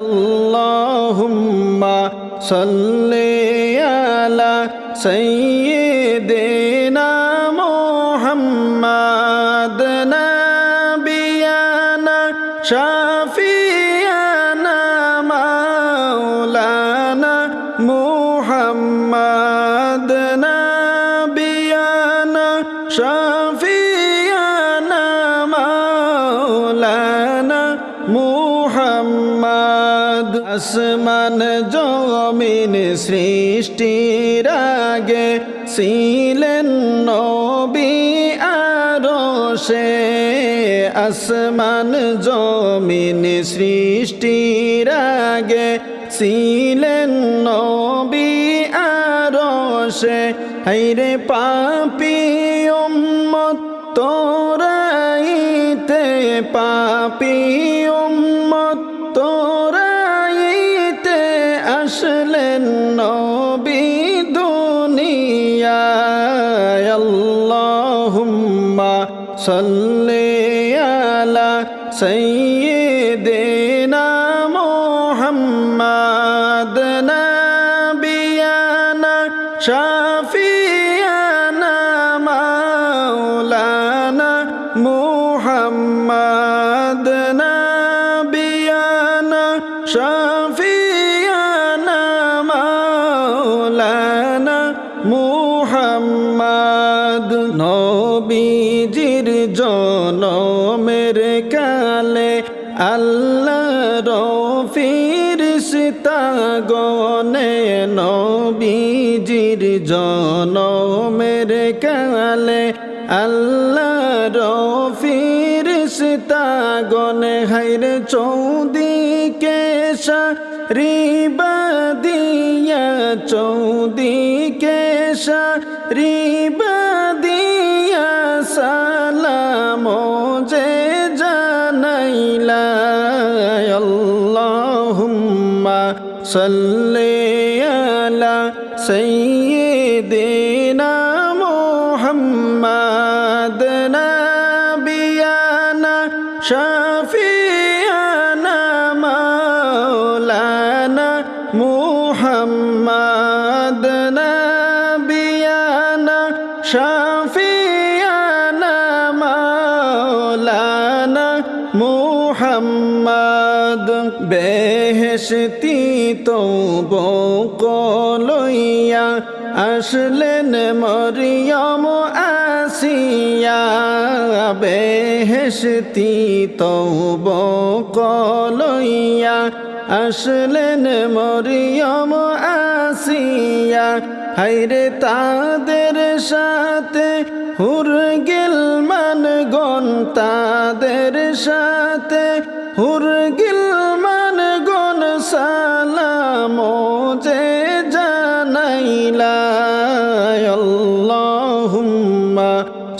اللهم صل على سيدنا আসমান জমিন সৃষ্টির আগে ছিলেন নবী আরশে হাইরে পাপি উম্মত, তোরাইতে পাপি উম্মত, তোরাইতে আসলেন নবী দুনিয়ায়। আল্লাহুম্মা সাল্লি আলা গনে নবীজির জনমের কালে আল্লাহ রফির গনে হাইর চৌদিকে চৌদি চৌদিকে রিবাদিয়া আল্লাহুম্মা মুহাম্মদ, বেহেশতি তৌব কলইয়া আসলেন মরিয়ম আসিয়া। বেহেশতি তৌব কলইয়া আসলেন মরিয়ম আসিয়া। হাইরে তাদের সাথে হুরগিল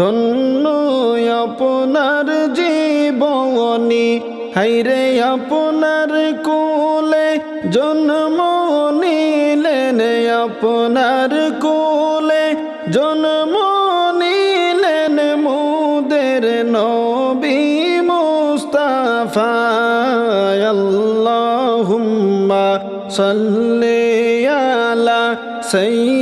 ধন্য আপনার জীবনী। হাইরে আপনার কোলে জন্ম নিলেন আপনার কোলে। জন্ম নিলেন মুদের নবী মুস্তাফা। আল্লাহুম্মা সাল্লি আলা সাইয়্যিদিনা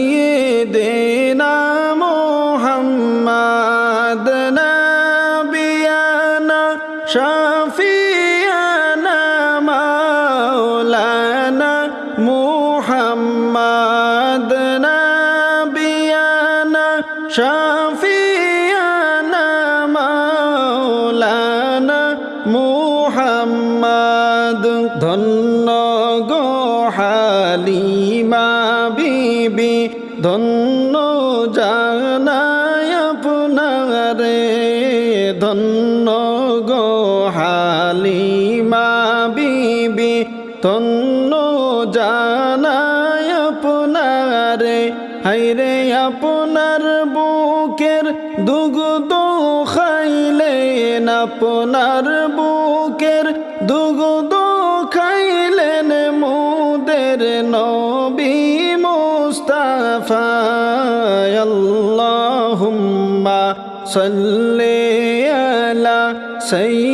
বুকের দুগ্ধ খাইলেন আপনার বুকের দুগ্ধ খাইলেন মুদের নবী মুস্তাফা আল্লাহুম্মা সাল্লি আলা সাইয়্যিদিনা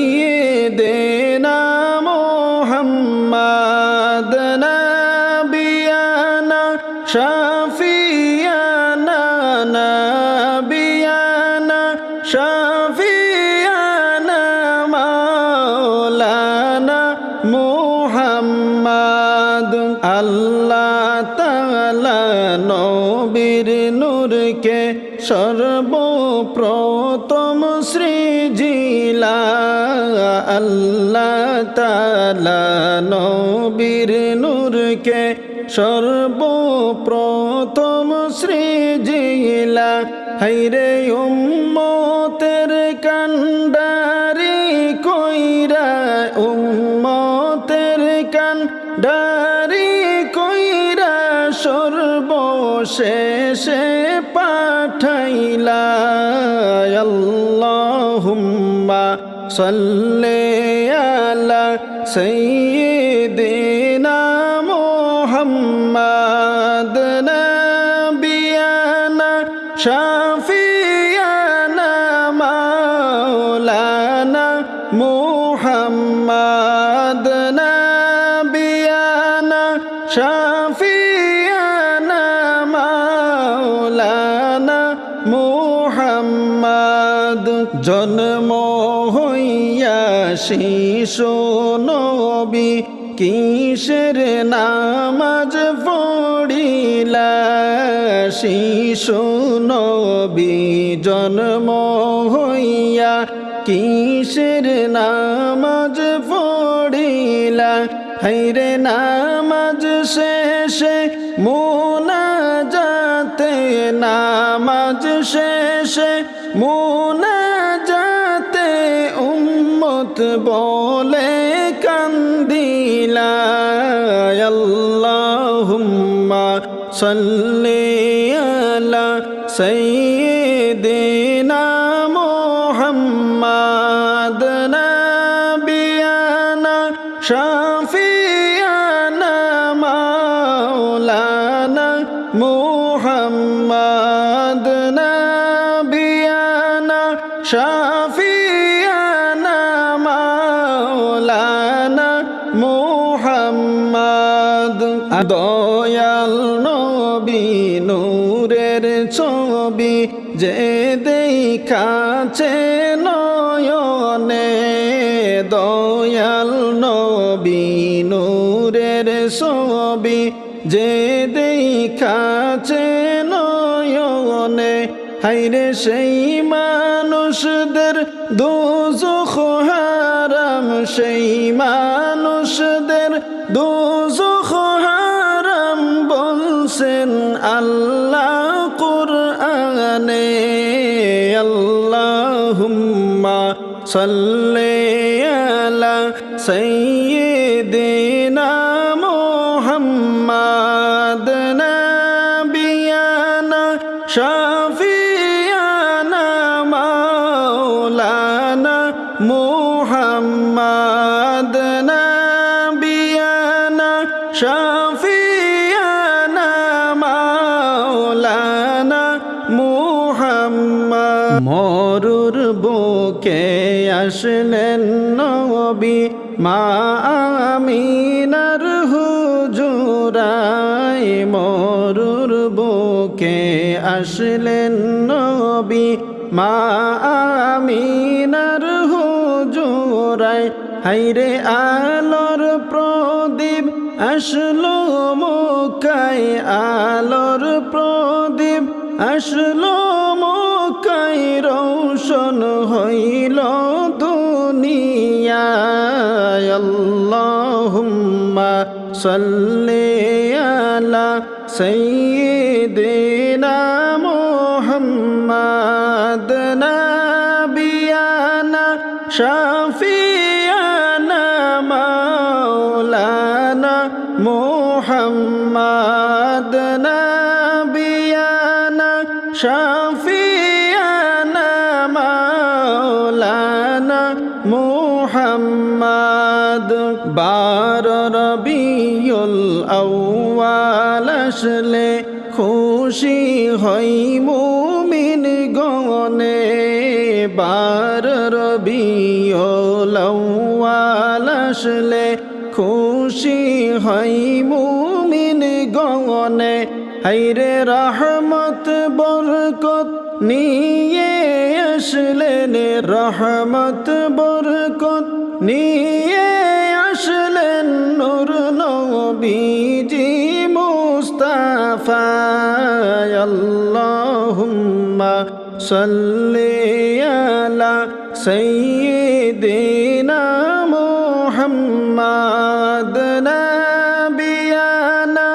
তাআলা নবীর নূরকে সর্বপ্রথম সৃজিলা। হাইরে উম্মতের কান্ডারি কইরা, উম্মতের কান্ডারি কইরা সর্বশেষে পাঠাইলা। আল্লাহুম্মা সাল্লি সাইয়্যিদিনা মুহাম্মাদ নাবিয়ানা শাফিয়ানা মাওলানা মুহাম্মাদ নাবিয়ানা শাফিয়ানা মাওলানা মুহাম্মাদ জন্ম হইয়া শিশু কিসের নামাজ পড়িলা? শিশু জন্ম হইয়া কিসের নামাজ পড়িলা? হাইরে নামাজ শেষে মোনা যাতে নামাজ শেষে মোনা বলে কান্দিলা আল্লাহুম্মা সাল্লি আলা সাইয়্যিদিনা মুহাম্মাদ নাবিয়ানা শাফিয়ানা মাওলানা মুহাম্মাদ নাবিয়ানা শাফিয়ানা সেই মানুষদের দোজখ হারাম, সেই মানুষদের দোজখ হারাম বলছেন আল্লাহ কুরআনে, আল্লাহুম্মা সাল্লি আলা সাইয়্যিদিনা আসলেন নবী, মা আমিনার হুজুরাই মরুর বুকে আসলেন নবী, মা আমিনার হুজুরাই। হাইরে আলোর প্রদীপ আসলো মুকাই আলোর প্রদীপ আসলো মুকাই রৌশন হইল আল্লাহুম্মা সাল্লি আলা সাইয়্যিদিনা মুহাম্মাদ নাবিয়ানা শাফি হই মুমিন গনে বার আউয়াল আসলে খুশি হই মুমিন গনে। হাইরে রহমত বরকত নিয়ে আসলেন, রহমত বরকত নিয়ে আসলেন নূর নবীজি আল্লাহুম্মা সাল্লি আলা সাইয়্যিদিনা মুহাম্মাদ নাবিয়ানা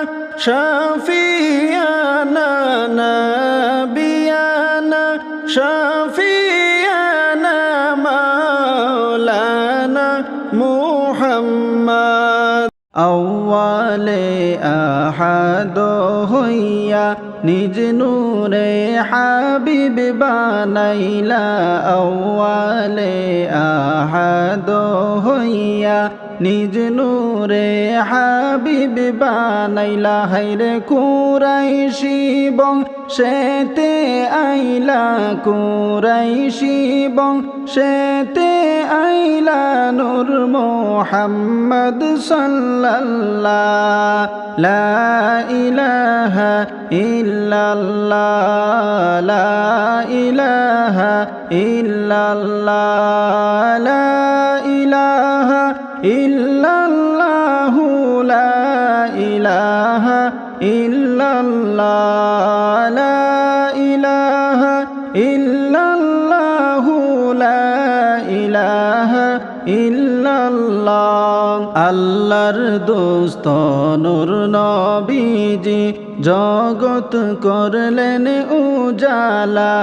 নিজ নূরে হাবিব বানাইলা আউয়ালে আহাদ হইয়া নিজ নূরে হাবিব বানাইলা হাইরে কুরাইশি বং, সেতে আইলা কুরাইশি বং, সেতে আইলা নূর মোহাম্মদ সাল্লাল্লাহ, লা ইলাহা ইল্লাল্লাহ, লা ইলাহা ইল্লাল্লাহ, লা ইলাহা ইল্লাল্লাহু লা ইলাহা ইল্লাল্লাহ, লা ইলাহা ইল্লাল্লাহু লা ইলাহা ইল্লাল্লাহ। আল্লাহর দোস্ত নূর নবীজি জগত করলেন উজালা।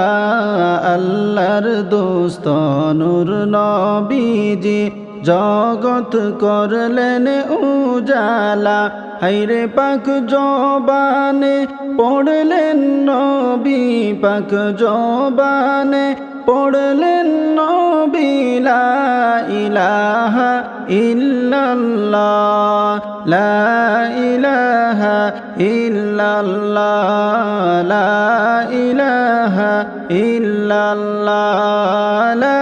আল্লাহর দোস্ত নূর নবীজি জগত করলেন উজালা। হাইরে পাক জবানে পড়লেন নবী, পাক জবানে পড়লেন নবী, লা ইলাহা ইল্লাল্লাহ, লা ইলাহা ইল্লাল্লাহ, লা ইলাহা ইল্লাল্লাহ, লা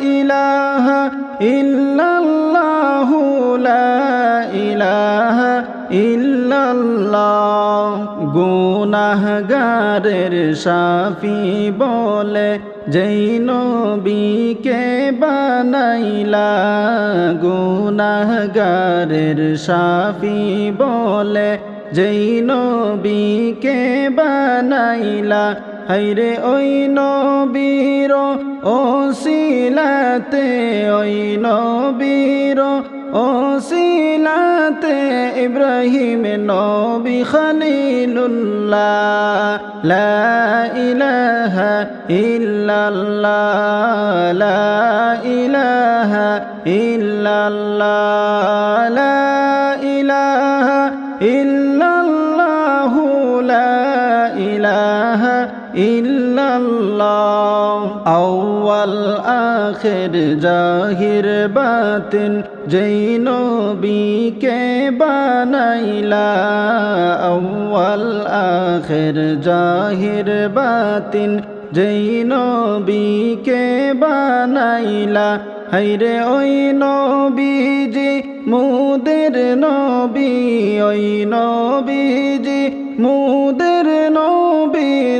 ইলাহা ইল্লাল্লাহু লা ইলাহা ইল্লাল্লাহ। গুনাহগারের সাফি বলে, যেই নবীকে বানাইলা, গুনাহগারের সাফি বলে, যেই নবীকে বানাইলা হাইরে ওই নবীর ও শিলাতে ওই নবীর ও শিলাতে ইব্রাহিম নবী খলিলুল্লাহ, লা ইলাহা ইল্লাল্লাহ, লা ইলাহা ইল্লাল্লাহ ইল্লাল্লাহ, আউয়াল আখির, জাহির বাতিন, যেই নবীকে বানাইলা, আউয়াল আখির, জাহির বাতিন, যেই নবীকে বানাইলা। হাইরে ওই নবীজি, মুদের নবী, ওই নবীজি, মুদের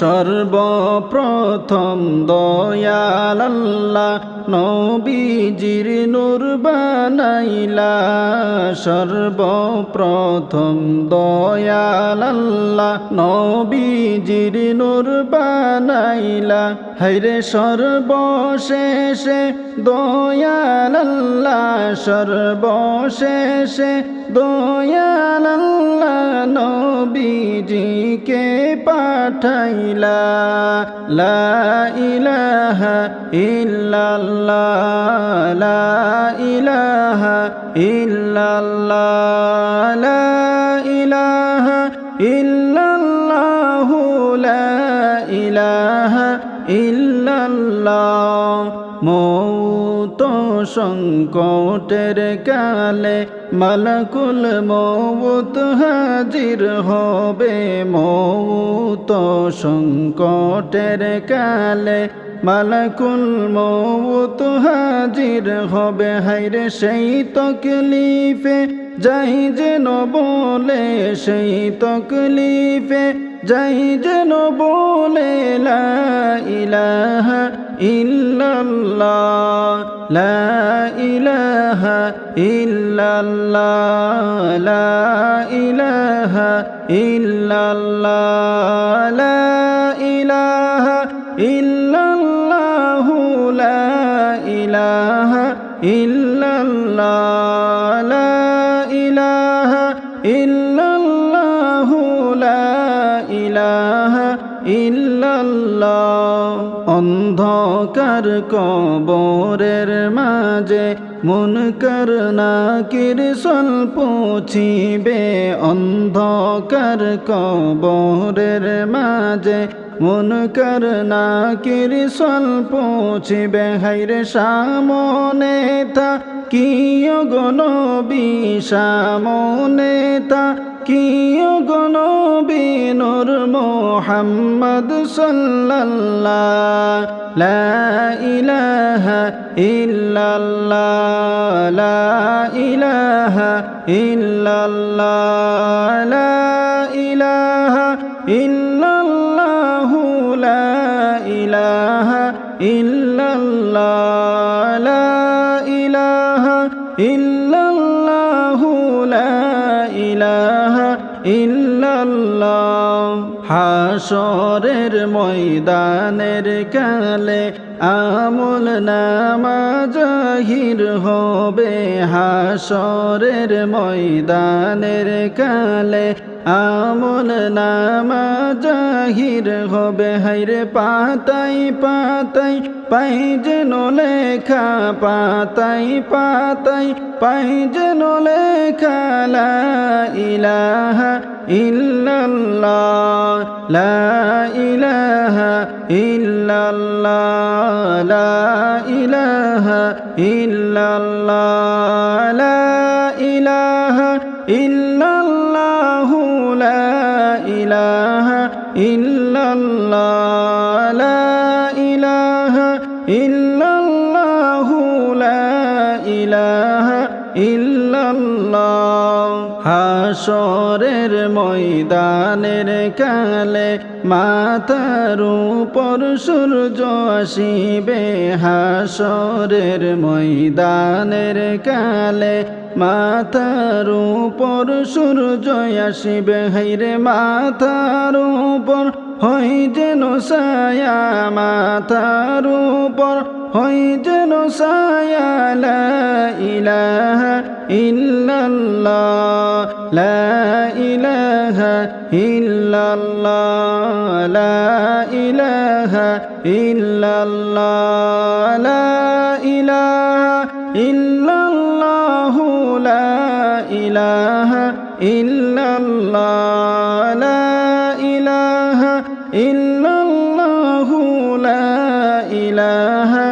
সর্বপ্রথম দয়াল আল্লাহ নবীজির নূর বানাইলা। সর্বপ্রথম দয়াল আল্লাহ নবীজির নূর বানাইলা। হাইরে সর্বশেষে দয়াল আল্লাহ সর্বশেষে দয়াল আল্লাহ নবীজিকে পাঠাইলা, লা ইলাহা ইল্লাল্লাহ, লা ইলাহা ইল্লাল্লাহ, লা ইলাহা ইল্লাল্লাহু, লা ইলাহা ইল্লাল্লাহ। মৌত সংকটের কালে মালকুল মৌত হাজির হবে মৌত সংকটের কালে। মালাকুল মৌত হাজির হবে হাইর সেই তকলিফে, যাই যেন বলে সেই তকলিফে। যাই যেন বলে লা ইলাহা ইল্লাল্লাহ লা ইলাহা ইল্লাল্লাহ লা ইলাহা ইল্লাল্লাহ লা ইলাহা ইল্লাল্লাহ লা ইলাহা ইল্লাল্লাহ অন্ধকার কবরের মাঝে মুনকার নাকির স্বল্প ছিবে অন্ধকার কবরের মাঝে মুনকার নাকির স্বল্প ছিবে হাইরে সামনে তা, কি গনবি সামনে তা কি গনবি নূর মোহাম্মদ সাল্লাল্লাহ। লা ইলাহা ইল্লাল্লাহ। লা ইলাহা ইল্লাল্লাহ। লা ইলাহা ইল্লাল্লাহ লা ইলাহা ইল্লাল্লাহ। লা ইলাহা ইল্লাল্লাহ। হাসরের ময়দানের কালে আমল নামা জাহির হবে হাসরের ময়দানের কালে আমল নামা জাহির হবে হাইরে পাতাই পাতাই, পাই যেন লেখা পাতাই পাতাই, পাই যেন লেখা লা ইলাহা ইল্লাল্লাহ, লা ইলাহা ইল্লাল্লাহ, লা ইলাহা ইল্লাল্লাহ, লা ইলাহা ইল্লাল্লাহ। ইলাহা হাসরের ময়দানের কালে মাতার উপর সূর্য আসিবে। হাসরের ময়দানের কালে মাথার উপর সূর্য আসিবে। হাইরে মাথার উপর হই যেন সায়া মাথার উপর হই যেন সায়া লা ইলাহা ইল্লাল্লাহ, লা ইলাহা ইল্লাল্লাহ, লা ইলাহা ইল্লাল্লাহ, লা ইলাহা ইল্লাল্লাহ, লা ইলাহা ইল্লাল্লাহ। লা ইলাহা ইল্লাল্লাহ লা ইলাহা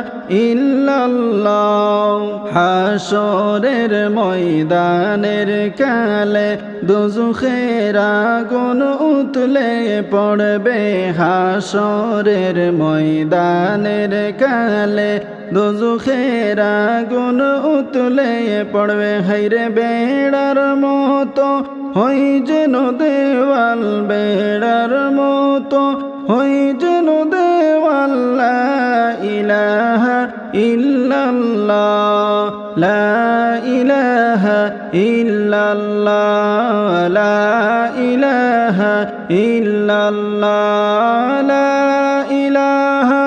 ইল্লাল্লাহ। হাসরের ময়দানের কালে দুজুখের আগুন উতলে পড়বে। হাসরের ময়দানের কালে দুজুখের আগুন উতলে পড়বে। হাইরে বেড়ার মতো হই যেন দেওয়াল বেড়ার মতো, হই যেন দেওয়াল ইলাহা ইল্লাল্লাহ, লা ইলাহা ইল্লাল্লাহ, লা ইলাহা ইল্লাল্লাহ, লা ইলাহা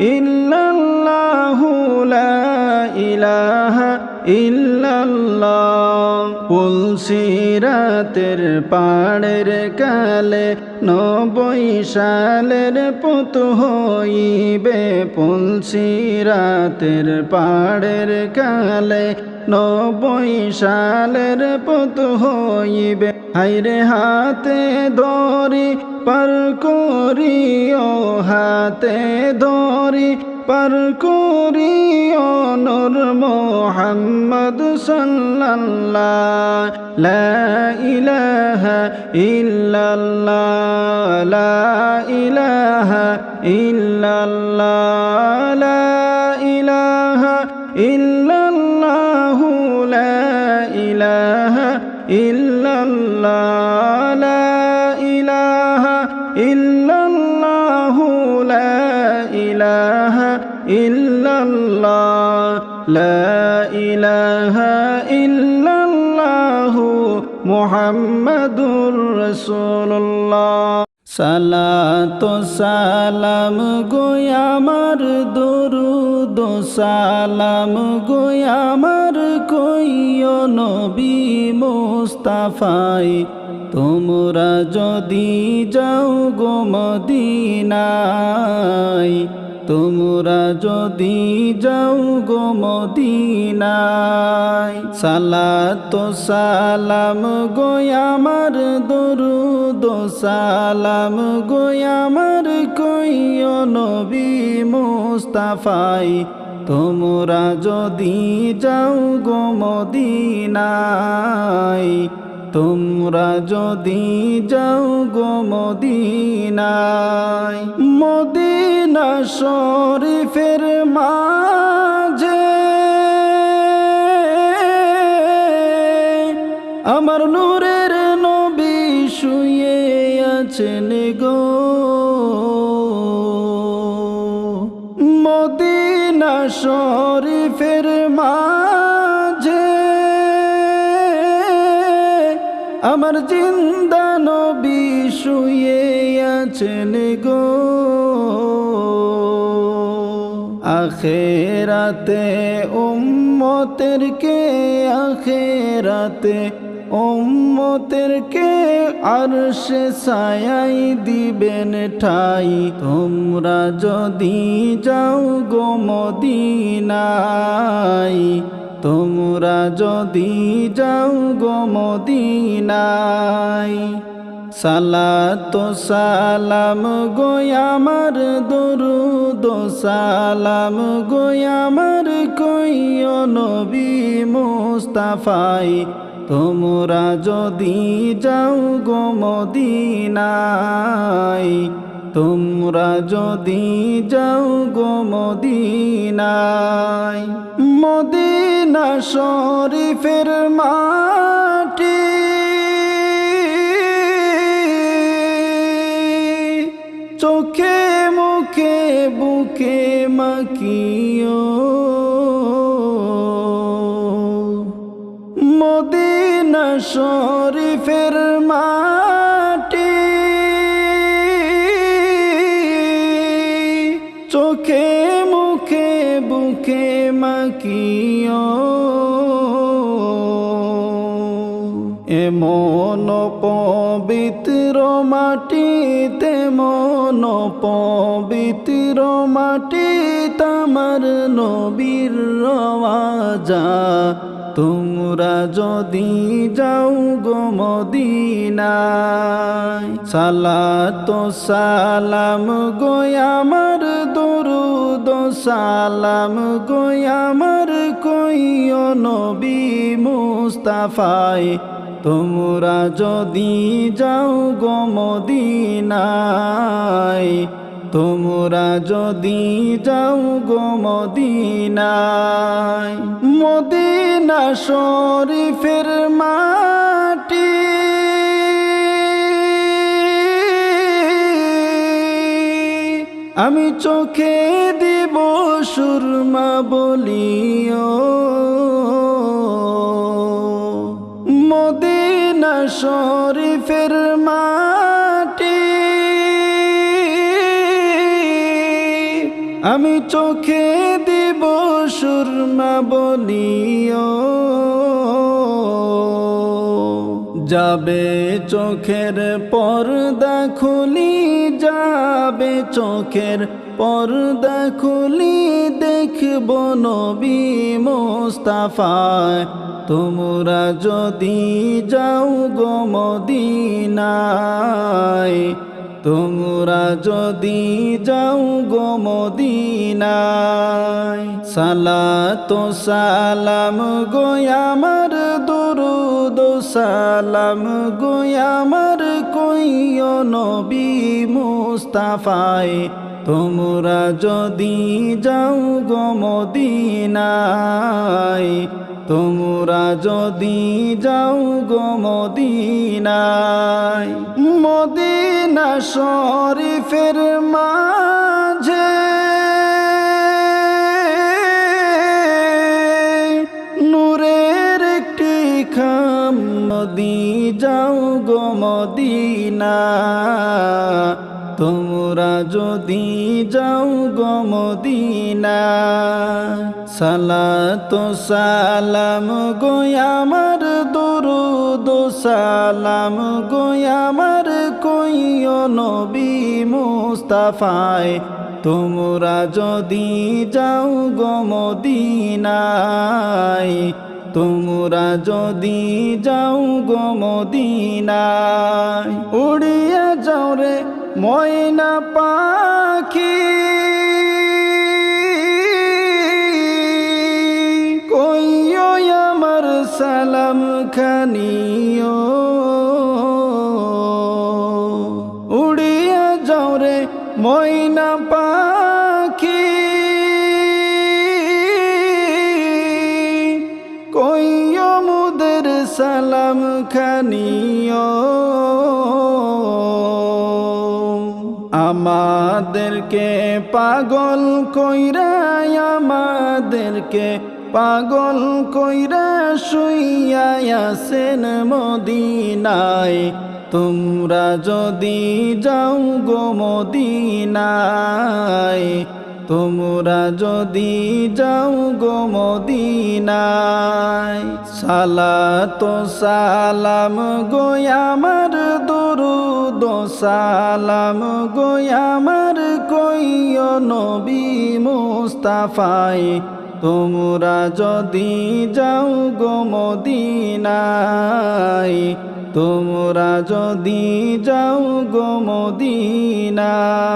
ইল্লাল্লাহু লা ইলাহা ইল্লাল্লাহ। পুলসিরাতের পাড়ের কালে নবই সালের পুত হইবে। পুলসিরাতের পাড়ের কালে নবই সালের পুত হইবে। হাইরে হাতে ধরি পার করিও হাতে ধরি পার করিও নূর মোহাম্মদ সাল্লাল্লাহ লা ইলাহা ইল্লাল্লাহ, লা ইলাহা ইল্লাল্লাহ, লা ইলাহা ইল্লাল্লাহ, লা ইল্লাল্লাহ লা ইলাহা ইল্লাল্লাহ, লা ইলাহা ইল্লাল্লাহ মুহাম্মাদুর রাসূলুল্লাহ। সালাতো সালাম গোয়ামার দরুদ, সালাম গোয়ামার কইও নবী মুস্তাফাই। তোমরা যদি যাও গো মদিনায়, তোমরা যদি যাও গো মদিনায়, সালাত সালাম গোয়ামার দরুদ সালাম গোয়ামার কইও নবী মুস্তাফাই, তোমরা যদি যাও গো মদিনায় তোমরা যদি যাও গো মদিনায়, মদিনা শরীফের মাঝে, আমার নূরের নবী শুয়ে আছেন গো। মদিনা শরীফের আমার জিন্দা নবী শুয়ে আছেন গো। আখেরাতে উম্মতের কে, আখেরাতে উম্মতের কে আরশে ছায়াই দিবেন ঠাই। তোমরা যদি যাও গো মদিনায় তোমরা যদি যাও গো মদিনায়, সালাত সালাম গোয়ামার দরুদ সালাম গোয়ামার কইও নবী মুস্তাফাই, তোমরা যদি যাও গো মদিনায় তোমরা যদি যাও গো মদিনায় মদিনা শরীফের মাটি চোখে মুখে বুকে মাকিও পবিত্র মাটি তেমন পবিত্র মাটি তামার নবীর রওয়াজা। তোমরা যদি যাও গো মদিনায়, সালাত সালাম গো আমার, দরুদ সালাম গো আমার, কইও নবী মুস্তাফায়। তোমরা যদি যাও গো মদিনায়, তোমরা যদি যাও গো মদিনায়, মদিনা শরীফের মাটি আমি চোখে দিব সুরমা বলিও শরীফের মাটি। আমি চোখে দিব সুরমা বলিও যাবে চোখের পর্দা খুলি, যাবে চোখের পর্দা খুলি। দেখব নবী মোস্তাফায়, তোমরা যদি যাও গো মদিনায়, তোমরা যদি যাও গো মদিনায়। সালাত সালাম আমার, দরুদ সালাম গো আমার, কইও নবী মুস্তাফায় তোমরা যদি যাও গো মদিনায়, তোমরা যদি যাও গো মদিনায়, মদিনা শরীফের মাঝে নূরের একটি খাম নদী যাও গো মদিনা তোমরা যদি যাও গো মদিনা, সালাত সালাম গো আমার দরুদ সালাম গো আমার, কইও নবী মুস্তাফায়, তোমরা যদি যাও গো মদিনায়, তোমরা যদি যাও গো মদিনায়, উড়িয়া যাও রে ময়না পাখি। কইও আমার সালাম খানিও। উড়িয়া যাও রে ময়না পাখি। কইও মুদের সালাম খানিও। আমাদেরকে পাগল কইরা আমাদেরকে পাগল কইরা শুইয়াছেন মদিনায়। তোমরা যদি যাও গো মদিনায় তোমরা যদি যাও গো মদিনায়, সালাত সালাম গো আমার দরুদ সালাম গো আমার, কইও নবী মুস্তাফায় তোমরা যদি যাও গো মদিনায়, তোমরা যদি যাও গো মদিনায়।